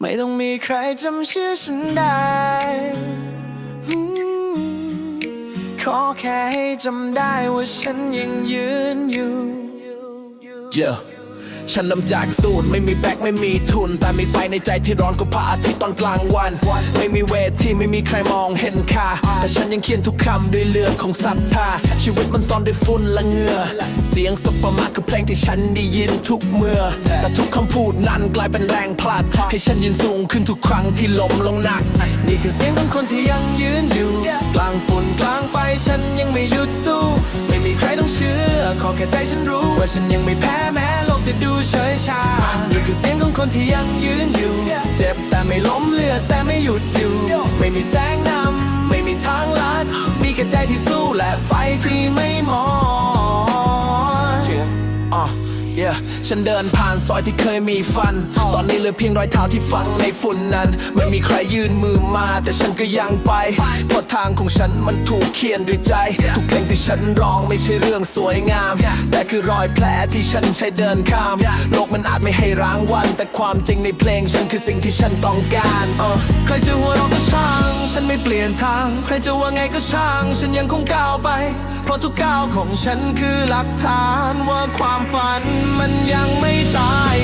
ไม่ต้องมีใครจำชื่อฉันได้ ขอแค่ให้จำได้ว่าฉันยังยืนอยู่ Yeah ฉันเริ่มจากศูนย์ไม่มีแบ็คไม่มีทุน แต่มีไฟในใจที่ร้อนกว่าพระอาทิตย์ตอนกลางวัน ไม่มีเวทีไม่มีใครมองเห็นค่าแต่ฉันยังเขียนทุกคำด้วยเลือดของศรัทธา ชีวิตมันซ่อนด้วยฝุ่นและเหงื่อ เสียงสบประมาคือเพลงที่ฉันได้ยินทุกเมื่อ แต่ทุกคำพูดนั้นกลายเป็นแรงผลักให้ฉันยืนสูงขึ้นทุกครั้งที่ล้มลงหนัก นี่คือเสียงของคนที่ยังยืนอยู่ กลางฝุ่นกลางไฟฉันยังไม่หยุดสู้ ไม่มีใครต้องเชื่อ แค่ใจฉันรู้ว่าฉันยังไม่แพ้แม้โลกจะดูเฉยชานี่คือเสียงของคนที่ยังยืนอยู่ เจ็บแต่ไม่ล้มเลือดแต่ไม่หยุดอยู่ ไม่มีแสงนำ ฉันเดินผ่านซอยที่เคยมีฟัน ตอนนี้เหลือเพียงรอยเท้าที่ฝังในฝุ่นนั้น ไม่มีใครยื่นมือมา แต่ฉันก็ยังไป เพราะทางของฉันมันถูกเขียนด้วยใจ ทุกเพลงที่ฉันร้องไม่ใช่เรื่องสวยงาม แต่คือรอยแผลที่ฉันใช้เดินข้าม โลกมันอาจไม่ให้รางวัล แต่ความจริงในเพลงฉันคือสิ่งที่ฉันต้องการเออใครจะหัวเราะก็ช่างฉัน ไม่เปลี่ยนทาง ใครจะว่าไงก็ช่าง ฉันยังคงก้าวไป เพราะทุกก้าวของฉันคือหลักฐานว่าความฝันมันยังไม่ตาย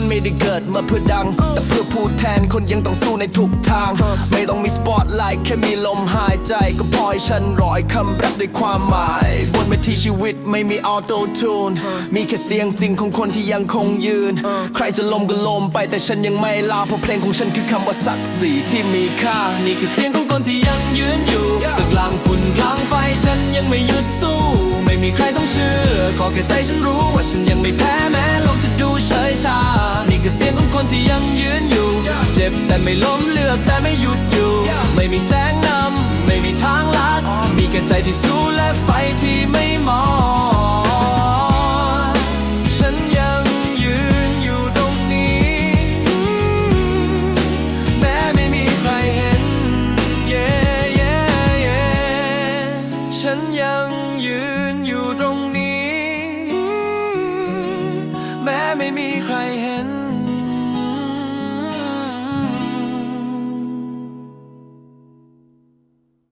ฉันไม่ได้เกิดมาเพื่อดัง แต่เพื่อพูดแทนคนยังต้องสู้ในทุกทาง ไม่ต้องมีสปอตไลท์แค่มีลมหายใจ ก็พอให้ฉันร้อยคำแรปด้วยความหมาย บนเวทีชีวิตไม่มีออโต้ทูนมีแค่เสียงจริงของคนที่ยังคงยืน ใครจะลมก็ลมไปแต่ฉันยังไม่ลาเพราะเพลงของฉันคือคำว่าศักดิ์ศรีที่มีค่า นี่คือเสียงของคนที่ยังยืนอยู่กลางฝุ่นกลางไฟฉันยังไม่หยุดสู้ ไม่มีใครต้องเชื่อขอแค่ใจฉันรู้ว่าฉันยังไม่แพ้แม้โลกจะดูเฉยชานี่ คือเสียงของคนที่ยังยืนอยู่ เจ็บแต่ไม่ล้มเลือกแต่ไม่หยุดอยู่ ไม่มีแสงนำไม่มีทางลัด มีแค่ใจที่สู้และไฟที่ไม่มอดฉันยังยืนอยู่ตรงนี้ แม้ไม่มีใครเห็น yeah, yeah, yeah ฉันยังยืนอยู่ตรงนี้ แม้ไม่มีใครเห็น